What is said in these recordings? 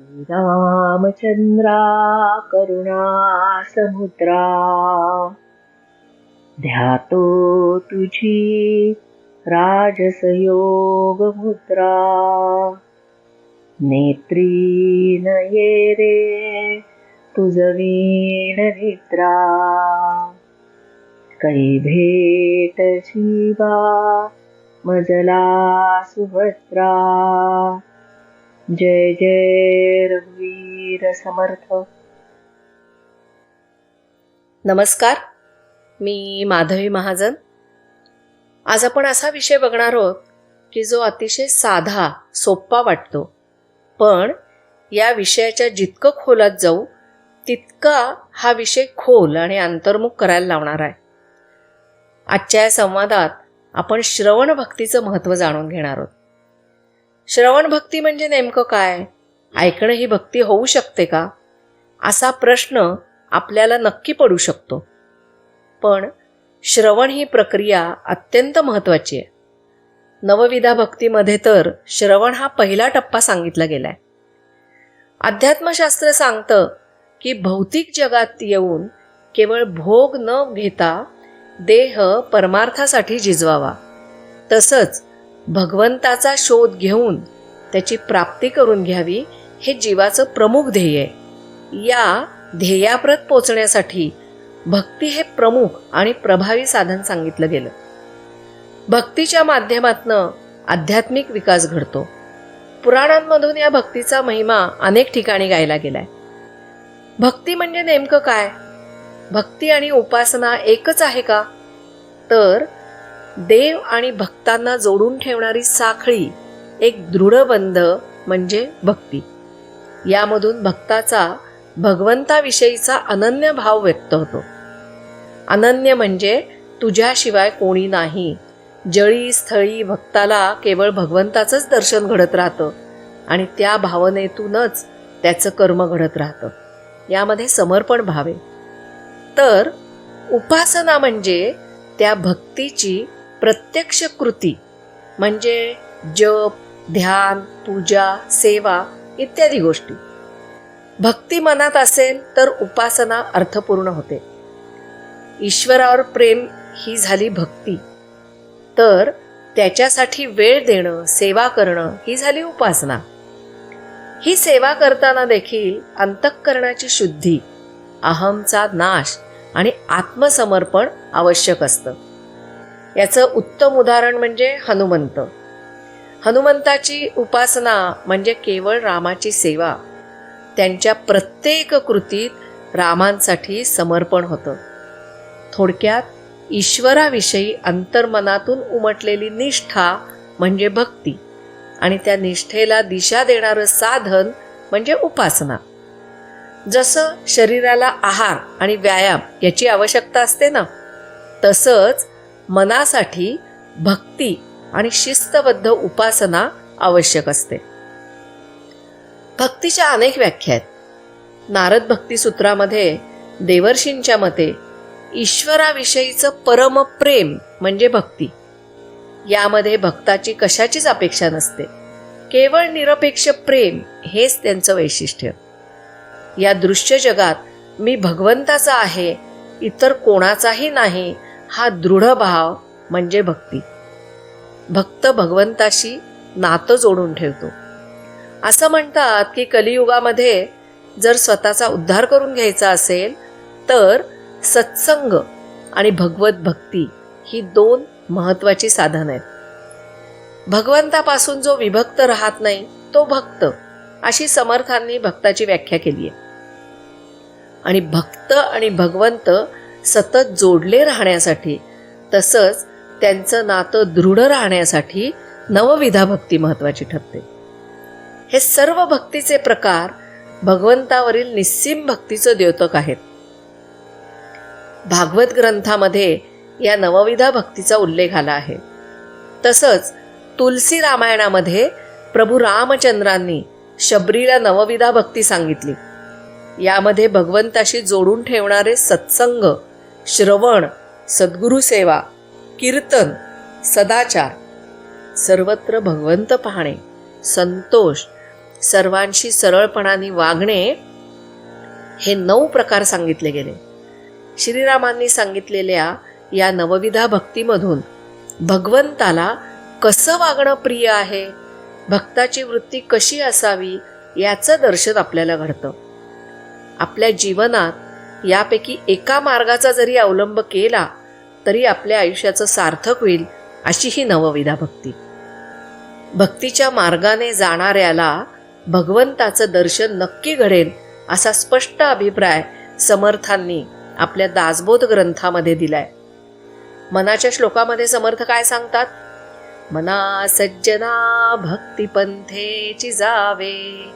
रामचंद्रा करुणा समुद्रा। ध्यातो तुझी राजसयोग मुद्रा नेत्री नये रे तुझ वीण निद्रा। कै भेट शिवा मजला सुभद्रा। जय जय रघुवीर समर्थ. नमस्कार मी माधवी महाजन. आज आपण असा विषय बघणार आहोत की जो अतिशय साधा सोप्पा वाटतो. पण या विषयाच्या जितकं खोलात जाऊ तितका हा विषय खोल आणि अंतर्मुख करायला लावणार आहे. आजच्या या संवादात आपण श्रवण भक्तीचं महत्त्व जाणून घेणार आहोत. श्रवण भक्ती म्हणजे नेमकं काय? ऐकणं ही भक्ती होऊ शकते का? असा प्रश्न आपल्याला नक्की पडू शकतो. पण श्रवण ही प्रक्रिया अत्यंत महत्त्वाची आहे. नवविधा भक्तीमध्ये तर श्रवण हा पहिला टप्पा सांगितला गेलाय. अध्यात्मशास्त्र सांगतं की भौतिक जगात येऊन केवळ भोग न घेता देह परमार्थासाठी झिजवावा तसंच भगवंताचा शोध घेऊन त्याची प्राप्ती करून घ्यावी हे जीवाचं प्रमुख ध्येय आहे. या ध्येयाप्रत पोचण्यासाठी भक्ती हे प्रमुख आणि प्रभावी साधन सांगितलं गेलं. भक्तीच्या माध्यमातनं आध्यात्मिक विकास घडतो. पुराणांमधून या भक्तीचा महिमा अनेक ठिकाणी गायला गेलाय. भक्ती म्हणजे नेमकं काय? भक्ती आणि उपासना एकच आहे का? तर देव आणि भक्तांना जोडून ठेवणारी साखळी एक दृढबंध म्हणजे भक्ती. यामधून भक्ताचा भगवंताविषयीचा अनन्य भाव व्यक्त होतो. अनन्य म्हणजे तुझ्याशिवाय कोणी नाही. जळी स्थळी भक्ताला केवळ भगवंताचंच दर्शन घडत राहतं आणि त्या भावनेतूनच त्याचं कर्म घडत राहतं. यामध्ये समर्पण भावे तर उपासना म्हणजे त्या भक्तीची प्रत्यक्ष कृती म्हणजे जप ध्यान पूजा सेवा इत्यादी गोष्टी. भक्ती मनात असेल तर उपासना अर्थपूर्ण होते. ईश्वरावर प्रेम ही झाली भक्ती. तर त्याच्यासाठी वेळ देणं सेवा करणं ही झाली उपासना. ही सेवा करताना देखील अंतःकरणाची शुद्धी अहमचा नाश आणि आत्मसमर्पण आवश्यक असतं. याचं उत्तम उदाहरण म्हणजे हनुमंत. हनुमंताची उपासना म्हणजे केवळ रामाची सेवा. त्यांच्या प्रत्येक कृतीत रामांसाठी समर्पण होतं. थोडक्यात ईश्वराविषयी अंतर्मनातून उमटलेली निष्ठा म्हणजे भक्ती आणि त्या निष्ठेला दिशा देणारं साधन म्हणजे उपासना. जसं शरीराला आहार आणि व्यायाम याची आवश्यकता असते ना तसंच मनासाठी भक्ती आणि शिस्तबद्ध उपासना आवश्यक असते. भक्तीच्या अनेक व्याख्या आहेत. नारद भक्ती सूत्रामध्ये देवर्षींच्या मते ईश्वराविषयीचं परम प्रेम म्हणजे भक्ती. यामध्ये भक्ताची कशाचीच अपेक्षा नसते. केवळ निरपेक्ष प्रेम हेच त्यांचं वैशिष्ट्य. या दृश्य जगात मी भगवंताचा आहे इतर कोणाचाही नाही हा दृढ भाव म्हणजे भक्ती. भक्त भगवंताशी नातं जोडून ठेवतो. असं म्हणतात की कलियुगामध्ये जर स्वतःचा उद्धार करून घ्यायचा असेल तर सत्संग आणि भगवत भक्ती ही दोन महत्वाची साधन आहेत. भगवंतापासून जो विभक्त राहत नाही तो भक्त अशी समर्थांनी भक्ताची व्याख्या केली आहे आणि भक्त आणि भगवंत सतत जोडले राहण्यासाठी तसंच त्यांचं नातं दृढ राहण्यासाठी नवविधा भक्ती महत्वाची ठरते. हे सर्व भक्तीचे प्रकार भगवंतावरील निस्सीम भक्तीचं द्योतक आहेत. भागवत ग्रंथामध्ये या नवविधा भक्तीचा उल्लेख आला आहे. तसंच तुलसी रामायणामध्ये प्रभू रामचंद्रांनी शबरीला नवविधा भक्ती सांगितली. यामध्ये भगवंताशी जोडून ठेवणारे सत्संग श्रवण सद्गुरुसेवा कीर्तन सदाचार. सर्वत्र भगवंत पाहणे संतोष सर्वांशी सरळपणाने वागणे हे नऊ प्रकार सांगितले गेले. श्रीरामांनी सांगितलेल्या या नवविधा भक्तीमधून भगवंताला कसं वागणं प्रिय आहे भक्ताची वृत्ती कशी असावी याचं दर्शन आपल्याला घडतं. आपल्या जीवनात यापैकी एका मार्गाचा जरी अवलंब केला तरी आपल्या आयुष्याचं सार्थक होईल अशी ही नवविधा भक्ती. भक्तीच्या मार्गाने जाणाऱ्याला भगवंताचं दर्शन नक्की घडेल असा स्पष्ट अभिप्राय समर्थांनी आपल्या दासबोध ग्रंथामध्ये दिलाय. मनाच्या श्लोकामध्ये समर्थ काय सांगतात? मना सज्जना भक्तिपंथेची जावे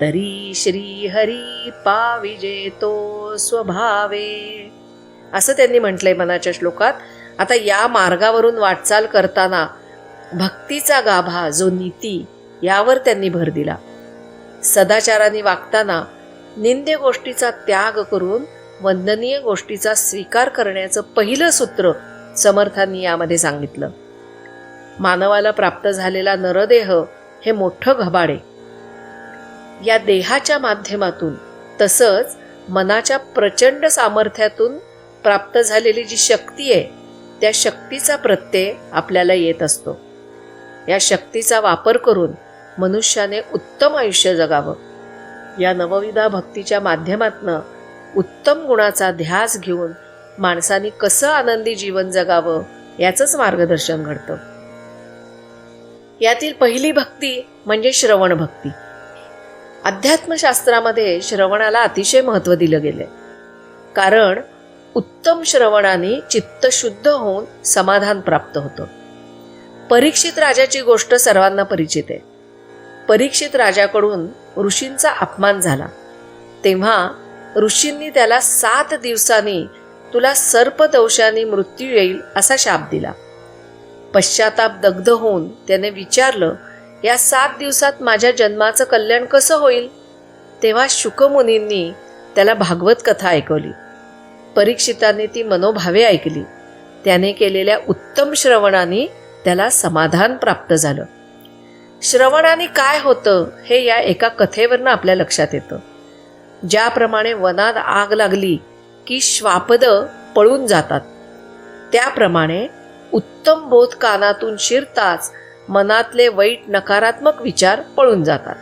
तरी श्री हरी पा विजेतो स्वभावे. असं त्यांनी म्हटलंय मनाच्या श्लोकात. आता या मार्गावरून वाटचाल करताना भक्तीचा गाभा जो नीती यावर त्यांनी भर दिला. सदाचाराने वागताना निंद्य गोष्टीचा त्याग करून वंदनीय गोष्टीचा स्वीकार करण्याचं पहिलं सूत्र समर्थांनी यामध्ये सांगितलं. मानवाला प्राप्त झालेला नरदेह हे मोठं घबाडे. या देहाच्या माध्यमातून तसंच मनाच्या प्रचंड सामर्थ्यातून प्राप्त झालेली जी शक्ती आहे त्या शक्तीचा प्रत्यय आपल्याला येत असतो. या शक्तीचा वापर करून मनुष्याने उत्तम आयुष्य जगावं. या नवविधा भक्तीच्या माध्यमातनं उत्तम गुणाचा ध्यास घेऊन माणसाने कसं आनंदी जीवन जगावं याचंच मार्गदर्शन घडतं. यातील पहिली भक्ती म्हणजे श्रवण भक्ती. अध्यात्मशास्त्रामध्ये श्रवणाला अतिशय महत्त्व दिलं गेलंय. कारण उत्तम श्रवणाने चित्त शुद्ध होऊन समाधान प्राप्त होतं. परीक्षित राजाची गोष्ट सर्वांना परिचित आहे. परीक्षित राजाकडून ऋषींचा अपमान झाला. तेव्हा ऋषींनी त्याला सात दिवसांनी तुला सर्पदंशाने मृत्यू येईल असा शाप दिला. पश्चाताप दग्ध होऊन त्याने विचारलं या सात दिवसात माझ्या जन्माचं कल्याण कसं होईल? तेव्हा शुकमुनींनी त्याला भागवत कथा ऐकवली. परीक्षिताने ती मनोभावे ऐकली. त्याने केलेल्या उत्तम श्रवणाने त्याला समाधान प्राप्त झालं. श्रवणाने काय होतं हे या एका कथेवरनं आपल्या लक्षात येतं. ज्याप्रमाणे वनात आग लागली की श्वापद पळून जातात. त्याप्रमाणे उत्तम बोध कानातून शिरताच मनातले वाईट नकारात्मक विचार पळून जातात.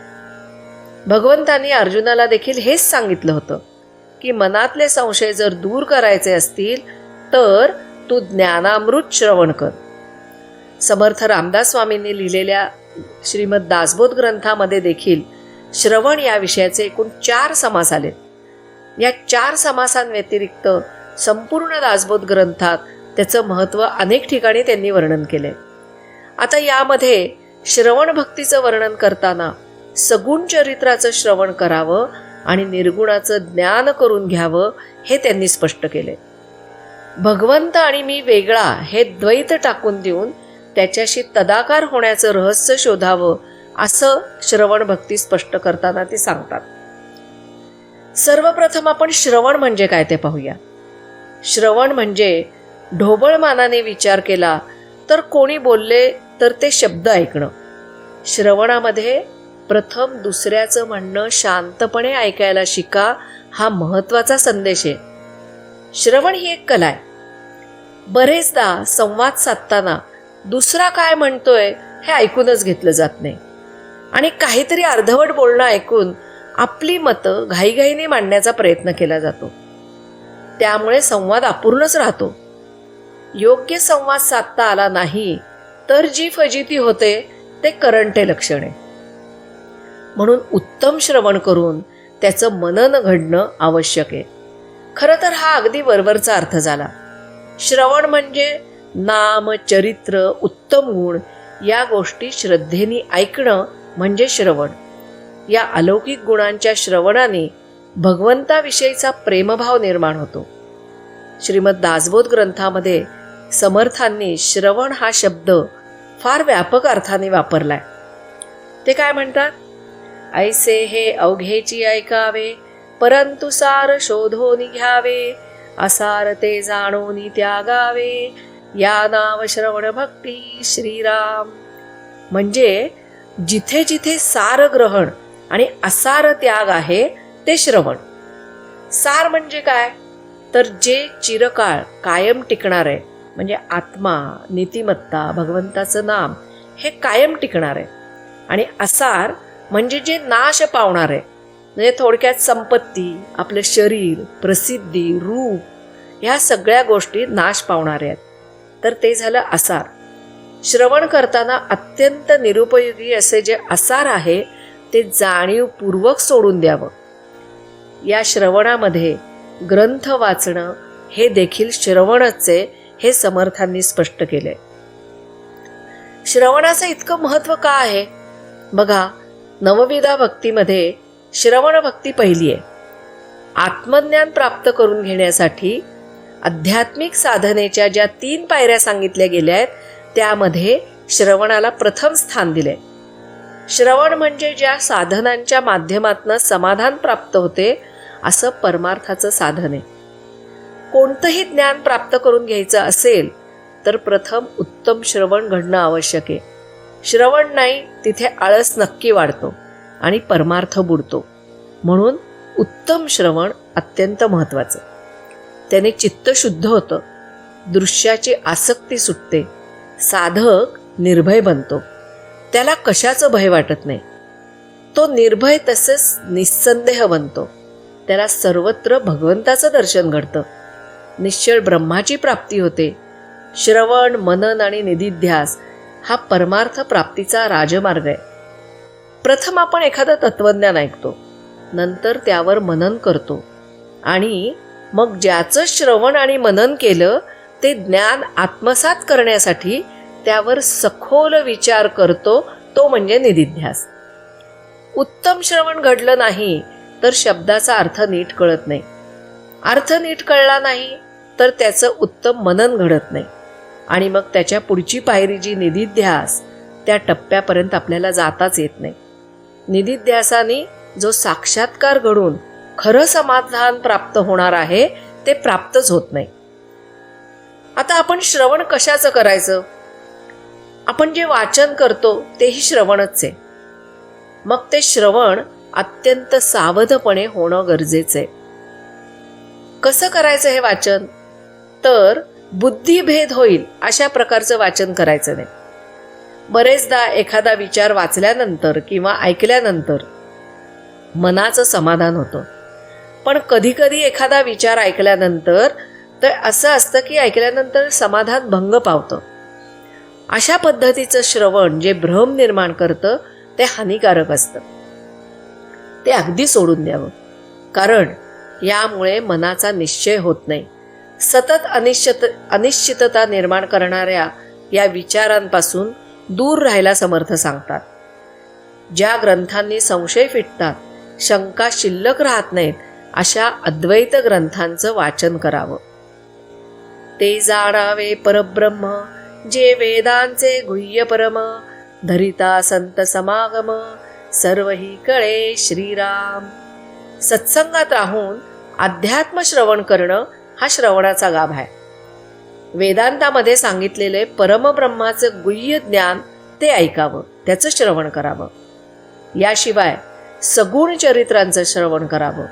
भगवंतांनी अर्जुनाला देखील हेच सांगितलं होतं की मनातले संशय जर दूर करायचे असतील तर तू ज्ञानामृत श्रवण कर. समर्थ रामदास स्वामींनी लिहिलेल्या श्रीमद दासबोध ग्रंथामध्ये देखील श्रवण या विषयाचे एकूण चार समास आलेत. या चार समासांव्यतिरिक्त संपूर्ण दासबोध ग्रंथात त्याचं महत्त्व अनेक ठिकाणी त्यांनी वर्णन केले आता यामध्ये श्रवण भक्तीचं वर्णन करताना सगुण चरित्राचं श्रवण करावं आणि निर्गुणाचं ज्ञान करून घ्यावं हे त्यांनी स्पष्ट केले. भगवंत आणि मी वेगळा हे द्वैत टाकून देऊन त्याच्याशी तदाकार होण्याचं रहस्य शोधावं असं श्रवण भक्ती स्पष्ट करताना ते सांगतात. सर्वप्रथम आपण श्रवण म्हणजे काय ते पाहूया. श्रवण म्हणजे ढोबळ मानाने विचार केला तर कोणी बोलले तर ते शब्द ऐकणं. श्रवणामध्ये प्रथम दुसऱ्याचं म्हणणं शांतपणे ऐकायला शिका हा महत्त्वाचा संदेश आहे. श्रवण ही एक कला आहे. बरेचदा संवाद साधताना दुसरा काय म्हणतोय हे ऐकूनच घेतलं जात नाही. आणि काहीतरी अर्धवट बोलणं ऐकून आपली मतं घाईघाईने मांडण्याचा प्रयत्न केला जातो. त्यामुळे संवाद अपूर्णच राहतो. योग्य संवाद साधता आला नाही तर जी फजिती होते ते करंटे लक्षण. आहे म्हणून उत्तम श्रवण करून त्याचं मनन घडणं आवश्यक आहे. खरं तर हा अगदी वरवरचा अर्थ झाला. श्रवण म्हणजे नाम चरित्र उत्तम गुण या गोष्टी श्रद्धेने ऐकणं म्हणजे श्रवण. या अलौकिक गुणांच्या श्रवणाने भगवंताविषयीचा प्रेमभाव निर्माण होतो. श्रीमद दासबोध ग्रंथामध्ये समर्थांनी श्रवण हा शब्द फार व्यापक अर्थाने वापरलाय. ते काय म्हणतात? ऐसे हे अवघेची ऐकावे परंतु सार शोधोनी घ्यावे असार ते जाणोनी त्यागावे. या नाव श्रवण भक्ती श्रीराम. म्हणजे जिथे जिथे सार ग्रहण आणि असार त्याग आहे ते श्रवण. सार म्हणजे काय? तर जे चिरकाळ कायम टिकणार आहे म्हणजे आत्मा नीतिमत्ता भगवंताचं नाम हे कायम टिकणार आहे. आणि असार म्हणजे जे नाश पावणार आहे. म्हणजे थोडक्यात संपत्ती आपलं शरीर प्रसिद्धी रूप ह्या सगळ्या गोष्टी नाश पावणाऱ्या आहेत. तर ते झालं असार श्रवण करताना अत्यंत निरुपयोगी असे जे असार आहे ते जाणीवपूर्वक सोडून द्यावं. या श्रवणामध्ये ग्रंथ वाचणं हे देखील श्रवणच आहे. हे समर्थांनी स्पष्ट केले. श्रवणाचं इतकं महत्त्व का आहे? बघा नवविधा भक्तीमध्ये श्रवण भक्ती पहिली आहे. आत्मज्ञान प्राप्त करून घेण्यासाठी आध्यात्मिक साधनेच्या ज्या तीन पायऱ्या सांगितल्या गेल्या आहेत त्यामध्ये श्रवणाला प्रथम स्थान दिले श्रवण म्हणजे ज्या साधनांच्या माध्यमातून समाधान प्राप्त होते असं परमार्थाचं साधन आहे. कोणतंही ज्ञान प्राप्त करून घ्यायचं असेल तर प्रथम उत्तम श्रवण घडणं आवश्यक आहे. श्रवण नाही तिथे आळस नक्की वाढतो आणि परमार्थ बुडतो. म्हणून उत्तम श्रवण अत्यंत महत्त्वाचं. त्याने चित्त शुद्ध होतं दृश्याची आसक्ती सुटते साधक निर्भय बनतो. त्याला कशाचं भय वाटत नाही? तो निर्भय तसेच निस्संदेह बनतो. त्याला सर्वत्र भगवंताचं दर्शन घडतं. निश्चळ ब्रह्माची प्राप्ती होते. श्रवण मनन आणि निधिध्यास हा परमार्थ प्राप्तीचा राजमार्ग आहे. प्रथम आपण एखादं तत्वज्ञान ऐकतो नंतर त्यावर मनन करतो आणि मग ज्याचं श्रवण आणि मनन केलं ते ज्ञान आत्मसात करण्यासाठी त्यावर सखोल विचार करतो तो म्हणजे निधिध्यास. उत्तम श्रवण घडलं नाही तर शब्दाचा अर्थ नीट कळत नाही. अर्थ नीट कळला नाही तर त्याचं उत्तम मनन घडत नाही. आणि मग त्याच्या पुढची पायरी जी निधिध्यास त्या टप्प्यापर्यंत आपल्याला जाताच येत नाही. निधिध्यासाने जो साक्षात्कार घडून खरं समाधान प्राप्त होणार आहे ते प्राप्तच होत नाही. आता आपण श्रवण कशाचं करायचं? आपण जे वाचन करतो तेही श्रवणच आहे. मग ते श्रवण अत्यंत सावधपणे होणं गरजेचं आहे. कसं करायचं हे वाचन? तर बुद्धिभेद होईल अशा प्रकारचं वाचन करायचं नाही. बरेचदा एखादा विचार वाचल्यानंतर किंवा ऐकल्यानंतर मनाचं समाधान होतं. पण कधीकधी एखादा विचार ऐकल्यानंतर तर असं असतं की ऐकल्यानंतर समाधान भंग पावतं. अशा पद्धतीचं श्रवण जे भ्रम निर्माण करतं ते हानिकारक असतं. ते अगदी सोडून द्यावं. कारण यामुळे मनाचा निश्चय होत नाही. सतत अनिश्चित अनिश्चितता निर्माण करणाऱ्या या विचारांपासून दूर राहायला समर्थ सांगतात. ज्या ग्रंथांनी संशय फिटतात शंका शिल्लक राहत नाहीत अशा अद्वैत ग्रंथांचं वाचन करावं. ते जाणावे परब्रह्म जे वेदांचे गुह्य परम धरिता संत समागम सर्व ही कळे श्रीराम. सत्संगात राहून अध्यात्म श्रवण करणं हा श्रवणाचा गाभ आहे. वेदांतामध्ये सांगितलेले परमब्रह्माचं गुह्य ज्ञान ते ऐकावं त्याचं श्रवण करावं. याशिवाय सगुण चरित्रांचं श्रवण करावं.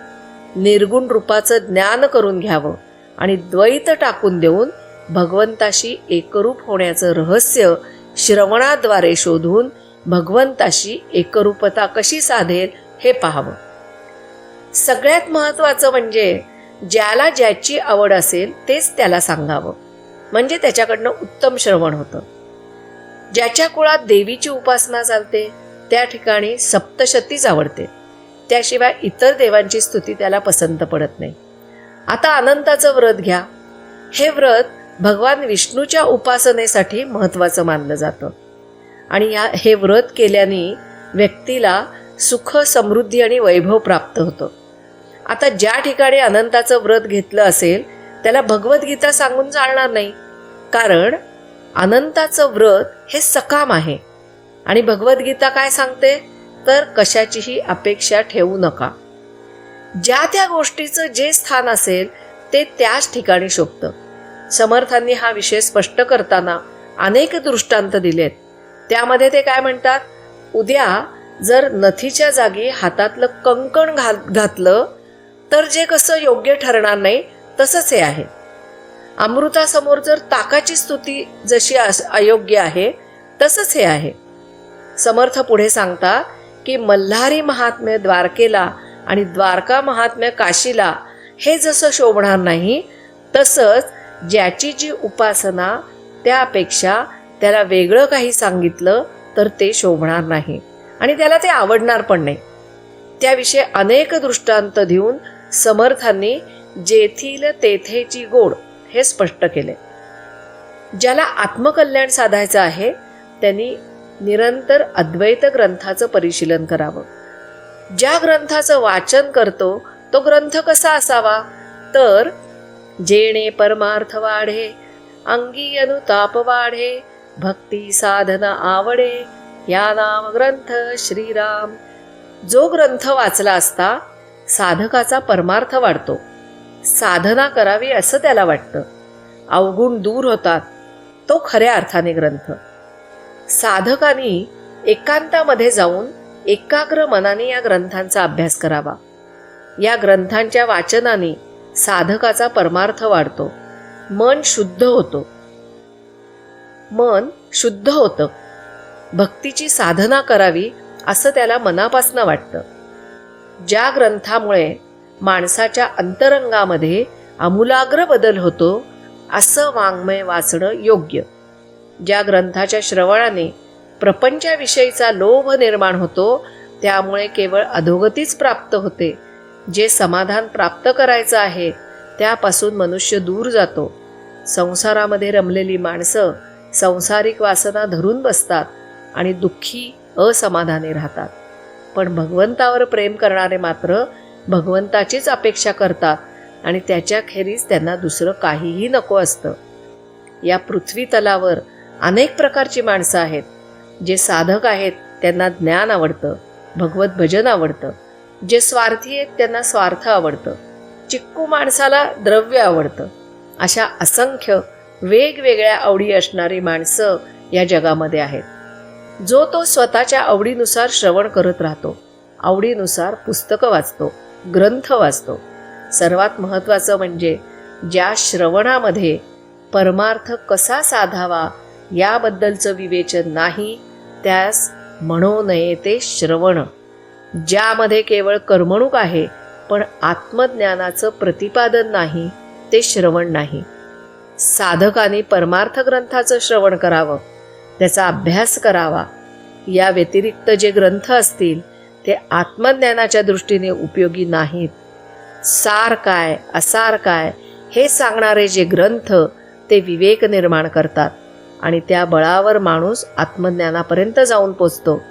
निर्गुण रूपाचं ज्ञान करून घ्यावं आणि द्वैत टाकून देऊन भगवंताशी एकरूप होण्याचं रहस्य श्रवणाद्वारे शोधून भगवंताशी एकरूपता कशी साधेल हे पाहावं. सगळ्यात महत्त्वाचं म्हणजे ज्याला ज्याची आवड असेल तेच त्याला सांगावं. म्हणजे त्याच्याकडनं उत्तम श्रवण होतं. ज्याच्या कुळात देवीची उपासना चालते त्या ठिकाणी सप्तशतीच आवडते त्याशिवाय इतर देवांची स्तुती त्याला पसंत पडत नाही. आता अनंताचं व्रत घ्या. हे व्रत भगवान विष्णूच्या उपासनेसाठी महत्त्वाचं मानलं जातं. आणि या हे व्रत केल्याने व्यक्तीला सुख समृद्धी आणि वैभव प्राप्त होतं. आता ज्या ठिकाणी अनंताचं व्रत घेतलं असेल त्याला भगवद्गीता सांगून चालणार नाही. कारण अनंताचं व्रत हे सकाम आहे. आणि भगवद्गीता काय सांगते? तर कशाचीही अपेक्षा ठेवू नका. ज्या त्या गोष्टीचं जे स्थान असेल ते त्याच ठिकाणी शोभतं. समर्थांनी हा विषय स्पष्ट करताना अनेक दृष्टांत दिलेत. त्यामध्ये ते काय म्हणतात? उद्या जर नथीच्या जागी हातातलं कंकण घाल घातलं तर जे कसं योग्य ठरणार नाही तसंच हे आहे. अमृतासमोर जर ताकाची स्तुती जशी अस- अयोग्य आहे तसंच हे आहे. समर्थ पुढे सांगता की मल्हारी महात्म्य द्वारकेला आणि द्वारका महात्म्य काशीला हे जसं शोभणार नाही तसंच ज्याची जी उपासना त्यापेक्षा त्याला वेगळं काही सांगितलं तर ते शोभणार नाही आणि त्याला ते आवडणार पण नाही. त्याविषयी अनेक दृष्टांत देऊन समर्थांनी जेथील तेथेची गोड हे स्पष्ट केले. ज्याला आत्मकल्याण साधायचं आहे त्यांनी निरंतर अद्वैत ग्रंथाचं परिशीलन करावं. ज्या ग्रंथाचं वाचन करतो तो ग्रंथ कसा असावा? तर जेणे परमार्थ वाढे अंगी अनुताप वाढे भक्ती साधना आवडे या नाम ग्रंथ श्रीराम. जो ग्रंथ वाचला असता साधकाचा परमार्थ वाढतो. साधना करावी असं त्याला वाटतं. अवगुण दूर होतात तो खऱ्या अर्थाने ग्रंथ. साधकांनी एकांतामध्ये जाऊन एकाग्र मनाने या ग्रंथांचा अभ्यास करावा. या ग्रंथांच्या वाचनाने साधकाचा परमार्थ वाढतो. मन शुद्ध होतो. मन शुद्ध होतं. भक्तीची साधना करावी असं त्याला मनापासनं वाटतं. ज्या ग्रंथामुळे माणसाच्या अंतरंगामध्ये आमूलाग्र बदल होतो असं वाङ्मय वाचणं योग्य. ज्या ग्रंथाच्या श्रवणाने प्रपंचाविषयीचा लोभ निर्माण होतो त्यामुळे केवळ अधोगतीच प्राप्त होते. जे समाधान प्राप्त करायचं आहे त्यापासून मनुष्य दूर जातो. संसारामध्ये रमलेली माणसं संसारिक वासना धरून बसतात आणि दुःखी असमाधानी राहतात. पण भगवंतावर प्रेम करणारे मात्र भगवंताचीच अपेक्षा करतात आणि त्याच्याखेरीज त्यांना दुसरं काहीही नको असतं. या पृथ्वी तलावर अनेक प्रकारची माणसं आहेत. जे साधक आहेत त्यांना ज्ञान आवडतं भगवत भजन आवडतं. जे स्वार्थी आहेत त्यांना स्वार्थ आवडतं. चिक्कू माणसाला द्रव्य आवडतं. अशा असंख्य वेगवेगळ्या आवडी असणारी माणसं या जगामध्ये आहेत. जो तो स्वतःच्या आवडीनुसार श्रवण करत राहतो. आवडीनुसार पुस्तकं वाचतो ग्रंथ वाचतो. सर्वात महत्त्वाचं म्हणजे ज्या श्रवणामध्ये परमार्थ कसा साधावा याबद्दलचं विवेचन नाही त्यास म्हणू नये ते श्रवण ज्यामध्ये केवळ करमणूक आहे पण आत्मज्ञानाचं प्रतिपादन नाही ते श्रवण नाही. साधकाने परमार्थ ग्रंथाचं श्रवण करावं. त्याचा अभ्यास करावा. या व्यतिरिक्त जे ग्रंथ असतील ते आत्मज्ञानाच्या दृष्टीने उपयोगी नाहीत. सार काय असार काय हे सांगणारे जे ग्रंथ ते विवेक निर्माण करतात आणि त्या बळावर माणूस आत्मज्ञानापर्यंत जाऊन पोचतो.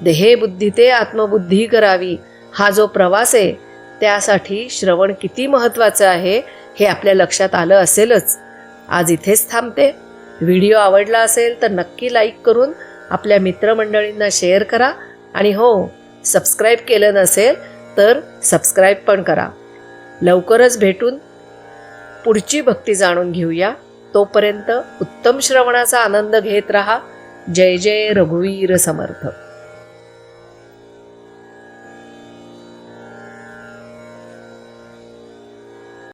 देहेबुद्धी ते आत्मबुद्धी करावी हा जो प्रवास आहे त्यासाठी श्रवण किती महत्त्वाचं आहे हे आपल्या लक्षात आलं असेलच. आज इथेच थांबते. व्हिडिओ आवडला असेल तर नक्की लाईक करून आपल्या मित्रमंडळींना शेअर करा. आणि हो सबस्क्राईब केलं नसेल तर सबस्क्राईब पण करा. लवकरच भेटून पुढची भक्ती जाणून घेऊया. तोपर्यंत उत्तम श्रवणाचा आनंद घेत रहा. जय जय रघुवीर समर्थ.